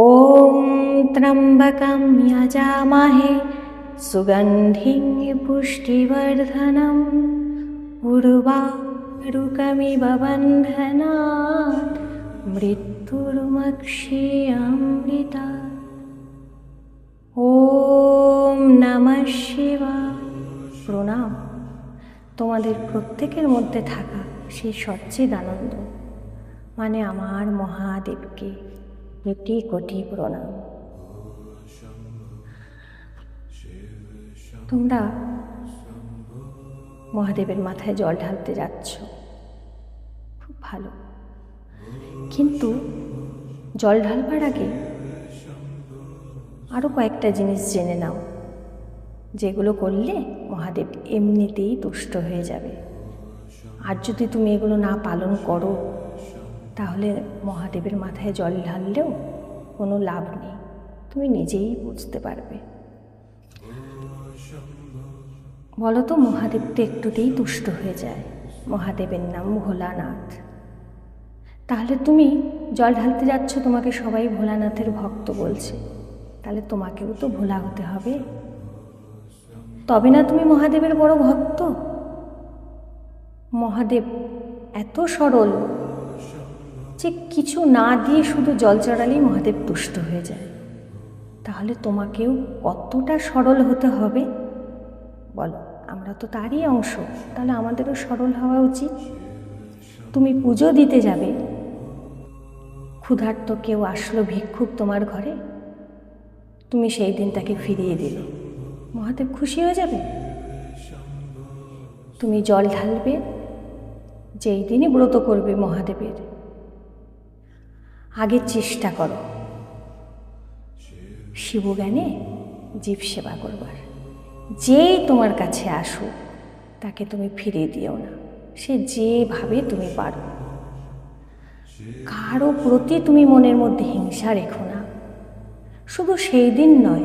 ॐ त्र्यम्बकं यजामहे सुगन्धिं पुष्टिवर्धनम् उर्वारुकमिव बन्धनात् मृत्युर्मक्षीयमृता ওম নমঃ শিবায় প্রণাম তোমাদের প্রত্যেকের মধ্যে থাকা সেই সচ্চিদ আনন্দ মানে আমার মহাদেবকে কোটি কোটি প্রণাম তোমরা মহাদেবের মাথায় জল ঢালতে যাচ্ছ। খুব ভালো। কিন্তু জল ঢালবার আগে আরও কয়েকটা জিনিস জেনে নাও, যেগুলো করলে মহাদেব এমনিতেই তুষ্ট হয়ে যাবে। আর যদি তুমি এগুলো না পালন করো তাহলে মহাদেবের মাথায় জল ঢাললেও কোনো লাভ নেই। তুমি নিজেই বুঝতে পারবে। বলো তো মহাদেব তো একটুতেই তুষ্ট হয়ে যায়। মহাদেবের নাম ভোলানাথ। তাহলে তুমি জল ঢালতে যাচ্ছ, তোমাকে সবাই ভোলানাথের ভক্ত বলছে। তাহলে তোমাকেও তো ভোলা হতে হবে। তবে না তুমি মহাদেবের বড় ভক্ত? মহাদেব এত সরল যে কিছু না দিয়ে শুধু জল চড়ালেই মহাদেব তুষ্ট হয়ে যায়। তাহলে তোমাকেও কতটা সরল হতে হবে? বলো, আমরা তো তারই অংশ, তাহলে আমাদেরও সরল হওয়া উচিত। তুমি পুজো দিতে যাবে। ক্ষুধার্ত কেউ আসলো ভিক্ষুক তোমার ঘরে। তুমি সেই দিন তাকে ফিরিয়ে দিলে। মহাদেব খুশি হয়ে যাবে? তুমি জল ঢালবে, যেই দিনই ব্রত করবে মহাদেবের। আগে চেষ্টা করো। শিবজ্ঞানে জীব সেবা করবার। যেই তোমার কাছে আসুক, তাকে তুমি ফিরিয়ে দিও না। সে যেভাবে তুমি পারো। কারও প্রতি তুমি মনের মধ্যে হিংসা রেখো না। শুধু সেই দিন নয়,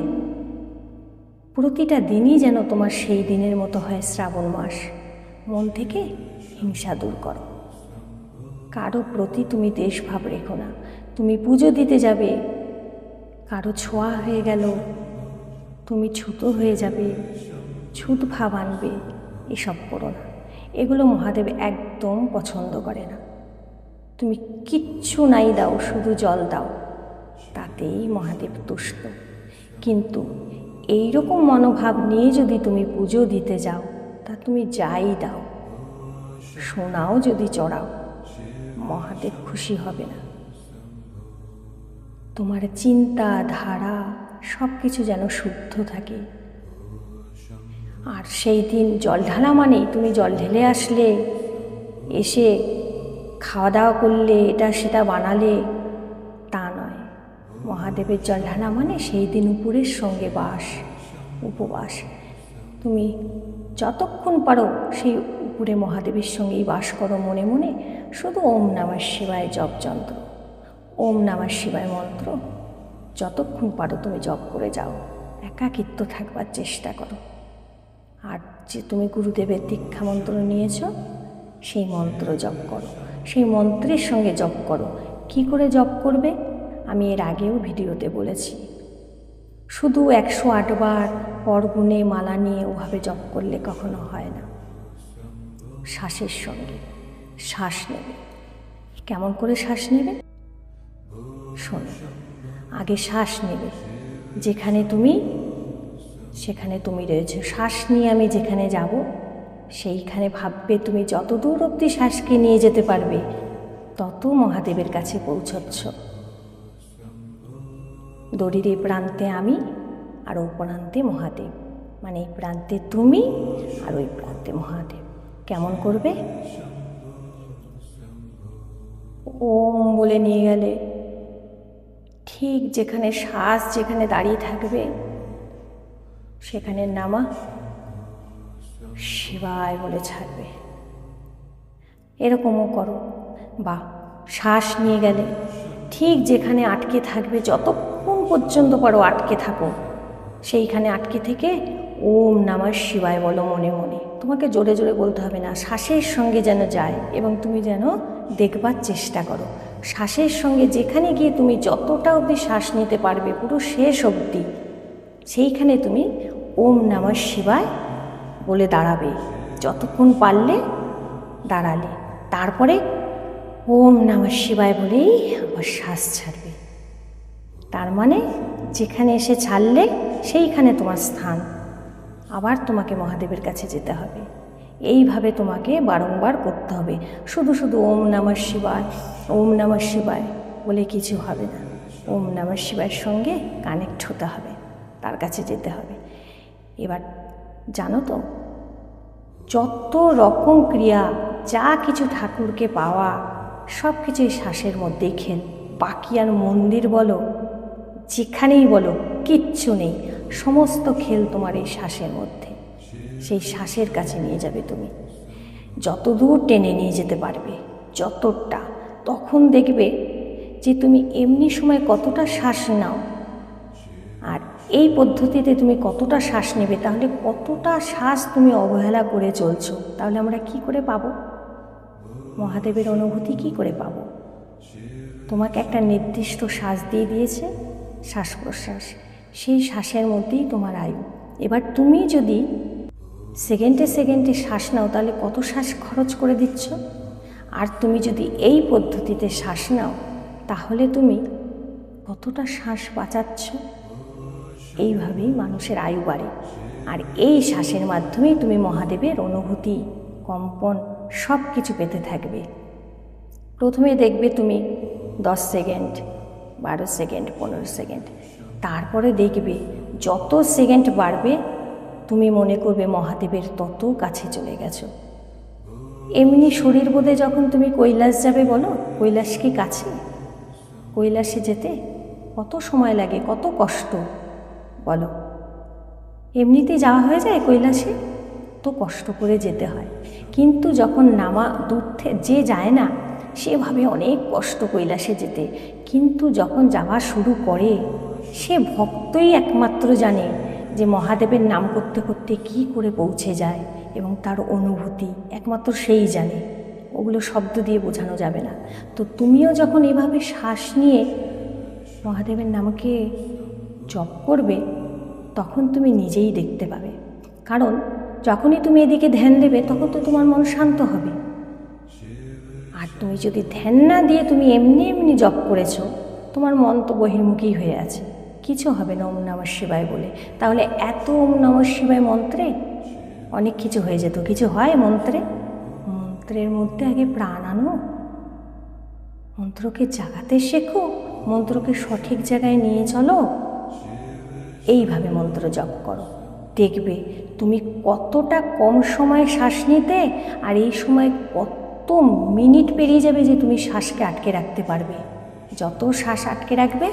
প্রতিটা দিনই যেন তোমার সেই দিনের মতো হয় শ্রাবণ মাস। মন থেকে হিংসা দূর করো। কারও প্রতি তুমি দেশভাব রেখো না। তুমি পুজো দিতে যাবে। কারও ছোঁয়া হয়ে গেল, তুমি ছুতো হয়ে যাবে, ছুত ভাব আনবে। এসব করো না। এগুলো মহাদেব একদম পছন্দ করে না। তুমি কিচ্ছু নাই দাও, শুধু জল দাও। তাতেই মহাদেব তুষ্ট। কিন্তু এই রকম মনোভাব নিয়ে যদি তুমি পুজো দিতে যাও, তা তুমি যাই দাও। সোনাও যদি চড়াও, মহাদেব খুশি হবে না। তোমার চিন্তা, ধারা সব কিছু যেন শুদ্ধ থাকে। আর সেই দিন জল ঢালা মানেই তুমি জল ঢেলে আসলে, এসে খাওয়া দাওয়া করলে, এটা সেটা বানালে, তা নয়। মহাদেবের জল ঢালা মানে সেই দিন উপরের সঙ্গে বাস, উপবাস। তুমি যতক্ষণ পারো সেই উপরে মহাদেবের সঙ্গেই বাস করো মনে মনে, শুধু ওম নামার শিবায় জপ যন্ত্র ওম নামার শিবায় মন্ত্র। যতক্ষণ পারো তুমি জপ করে যাও, একাকিত্ব থাকবার চেষ্টা করো। আর যে তুমি গুরুদেবের দীক্ষা মন্ত্র নিয়েছ, সেই মন্ত্র জপ করো। সেই মন্ত্রের সঙ্গে জপ করো। কি করে জপ করবে? আমি এর আগেও ভিডিওতে বলেছি। শুধু একশো আটবার পরগুনে মালা নিয়ে ওভাবে জপ করলে কখনো হয় না। শ্বাসের সঙ্গে শ্বাস নেবে। কেমন করে শ্বাস নেবে? শোনো, আগে শ্বাস নেবে। যেখানে তুমি, সেখানে তুমি রয়েছে। শ্বাস নিয়ে আমি যেখানে যাব, সেইখানে ভাববে তুমি যত দূর অবধি শ্বাসকে নিয়ে যেতে পারবে, তত মহাদেবের কাছে পৌঁছচ্ছ। দড়ির এই প্রান্তে আমি আর ও প্রান্তে মহাদেব। মানে এই প্রান্তে তুমি আর ওই প্রান্তে মহাদেব। কেমন করবে? ওম বলে নিয়ে গেলে। ঠিক যেখানে শ্বাস যেখানে দাঁড়িয়ে থাকবে, সেখানে নামা শিবায় বলে ছাড়বে। এরকমও করো। বা শ্বাস নিয়ে গেলে ঠিক যেখানে আটকে থাকবে, যতক্ষণ পর্যন্ত পারো আটকে থাকো, সেইখানে আটকে থেকে ওম নামার শিবায় বলো মনে মনে। তোমাকে জোরে জোরে বলতে হবে না, শ্বাসের সঙ্গে যেন যায় এবং তুমি যেন দেখবার চেষ্টা করো। শ্বাসের সঙ্গে যেখানে গিয়ে তুমি যতটা অবধি শ্বাস নিতে পারবে, পুরো শেষ অবধি, সেইখানে তুমি ওম নমঃ শিবায় বলে দাঁড়াবে। যতক্ষণ পারলে দাঁড়ালে। তারপরে ওম নমঃ শিবায় বলেই আবার শ্বাস ছাড়বে। তার মানে যেখানে এসে ছাড়লে সেইখানে তোমার স্থান। আবার তোমাকে মহাদেবের কাছে যেতে হবে। এইভাবে তোমাকে বারংবার করতে হবে। শুধু শুধু ওম নমঃ শিবায়, ওম নমঃ শিবায় বলে কিছু হবে না। ওম নমঃ শিবায়ের সঙ্গে কানেক্ট হতে হবে, তার কাছে যেতে হবে। এবার জানো তো, যত রকম ক্রিয়া, যা কিছু ঠাকুরকে পাওয়া, সব কিছুই শ্বাসের মধ্যেই খেল। বাকি আর মন্দির বলো, যেখানেই বলো, কিচ্ছু নেই। সমস্ত খেল তোমার এই শ্বাসের মধ্যে। সেই শ্বাসের কাছে নিয়ে যাবে তুমি। যত দূর টেনে নিয়ে যেতে পারবে, যতটা, তখন দেখবে যে তুমি এমনি সময় কতটা শ্বাস নাও। আর এই পদ্ধতিতে তুমি কতটা শ্বাস নেবে, তাহলে কতটা শ্বাস তুমি অবহেলা করে চলছো, তাহলে আমরা কি করে পাবো? মহাদেবের অনুভূতি কি করে পাবো? তোমাকে একটা নির্দিষ্ট শ্বাস দিয়ে দিয়েছে, শ্বাস প্রশ্বাস। সেই শ্বাসের মধ্যেই তোমার আয়ু। এবার তুমি যদি সেকেন্ডে সেকেন্ডে শ্বাস নাও, তাহলে কত শ্বাস খরচ করে দিচ্ছ? আর তুমি যদি এই পদ্ধতিতে শ্বাস নাও, তাহলে তুমি কতটা শ্বাস বাঁচাচ্ছ? এইভাবেই মানুষের আয়ু বাড়ে। আর এই শ্বাসের মাধ্যমেই তুমি মহাদেবের অনুভূতি, কম্পন সব কিছু পেতে থাকবে। প্রথমে দেখবে তুমি দশ সেকেন্ড, বারো সেকেন্ড, পনেরো সেকেন্ড। তারপরে দেখবে যত সেকেন্ড বাড়বে তুমি মনে করবে মহাদেবের তত কাছে চলে গেছো। এমনি শরীর বোধে যখন তুমি কৈলাস যাবে বলো, কৈলাস কি কাছে? কৈলাসে যেতে কত সময় লাগে, কত কষ্ট বলো। এমনিতে যাওয়া হয়ে যায় কৈলাসে? তো কষ্ট করে যেতে হয়। কিন্তু যখন নামা দূর যে যায় না সেভাবে অনেক কষ্ট কৈলাসে যেতে। কিন্তু যখন যাওয়া শুরু করে, সে ভক্তই একমাত্র জানে যে মহাদেবের নাম করতে করতে কি করে পৌঁছে যায় এবং তার অনুভূতি একমাত্র সেই জানে। ওগুলো শব্দ দিয়ে বোঝানো যাবে না। তো তুমিও যখন এভাবে শ্বাস নিয়ে মহাদেবের নামকে জপ করবে, তখন তুমি নিজেই দেখতে পাবে। কারণ যখনই তুমি এদিকে ধ্যান দেবে, তখন তো তোমার মন শান্ত হবে। আর তুমি যদি ধ্যান না দিয়ে তুমি এমনি এমনি জপ করেছ, তোমার মন তো বহির্মুখী হয়ে আছে। কিছু হবে না ওম নমঃ শিবায় বলে। তাহলে এত ওম নমঃ শিবায় মন্ত্রে অনেক কিছু হয়ে যেত। কিছু হয় মন্ত্রে? মন্ত্রের মধ্যে আগে প্রাণ আনো। মন্ত্রকে জাগাতে শেখো। মন্ত্রকে সঠিক জায়গায় নিয়ে চলো। এইভাবে মন্ত্র জপ করো। দেখবে তুমি কতটা কম সময়ে শ্বাস নিতে আর এই সময় কত মিনিট পেরিয়ে যাবে যে তুমি শ্বাসকে আটকে রাখতে পারবে। যত শ্বাস আটকে রাখবে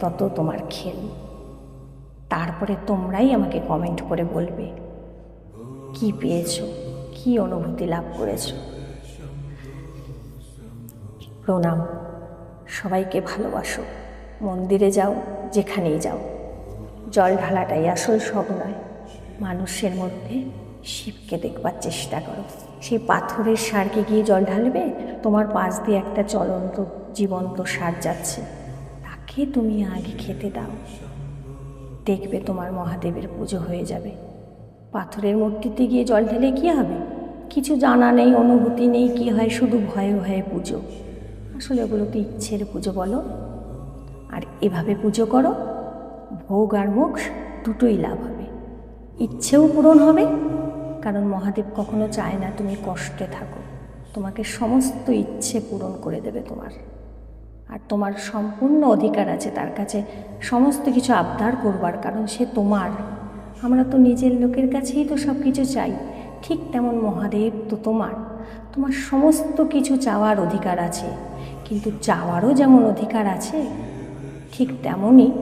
তত তোমার খেল তারপরে তোমরাই আমাকে কমেন্ট করে বলবে, কি পেয়েছ? কি অনুভূতি লাভ করেছ? প্রণাম। সবাইকে ভালোবাসো। মন্দিরে যাও, যেখানেই যাও। জল ঢালাটাই আসল সব নয়। মানুষের মধ্যে শিবকে দেখবার চেষ্টা করো। সেই পাথরের সারকে গিয়ে জল ঢালবে? তোমার পাশ দিয়ে একটা চলন্ত, জীবন্ত সার যাচ্ছে। তাকে তুমি আগে খেতে দাও। দেখবে তোমার মহাদেবের পুজো হয়ে যাবে। পাথরের মূর্তিতে গিয়ে জল ঢেলে কী হবে? কিছু জানা নেই, অনুভূতি নেই, কি হয়? শুধু ভয়ে ভয়ে পুজো। আসলে ওগুলো তো ইচ্ছের পুজো বলো। আর এভাবে পুজো করো, ভোগ আর মোক্ষ দুটোই লাভ হবে। ইচ্ছেও পূরণ হবে, কারণ মহাদেব কখনো চায় না তুমি কষ্টে থাকো। তোমাকে সমস্ত ইচ্ছে পূরণ করে দেবে তোমার। আর তোমার সম্পূর্ণ অধিকার আছে তার কাছে। সমস্ত কিছু আবদার করবার কারণ সে তোমার। আমরা তো নিজের লোকের কাছেই তো সব কিছু চাই। ঠিক তেমন মহাদেব তো তোমার। তোমার সমস্ত কিছু চাওয়ার অধিকার আছে। কিন্তু চাওয়ারও যেমন অধিকার আছে, ঠিক তেমনই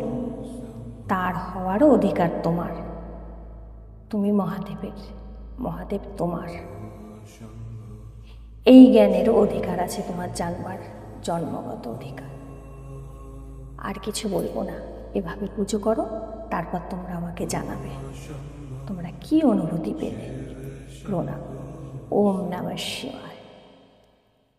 তার হওয়ারও অধিকার তোমার। তুমি মহাদেবের, মহাদেব তোমার। এই জ্ঞানেরও অধিকার আছে তোমার জানবার। জন্মগত অধিকার। আর কিছু বলব না। এভাবে পুজো করো, তারপর তোমরা আমাকে জানাবে। তোমরা কি অনুভূতি পেলে? প্রণাম। ওম নমঃ শিবায়।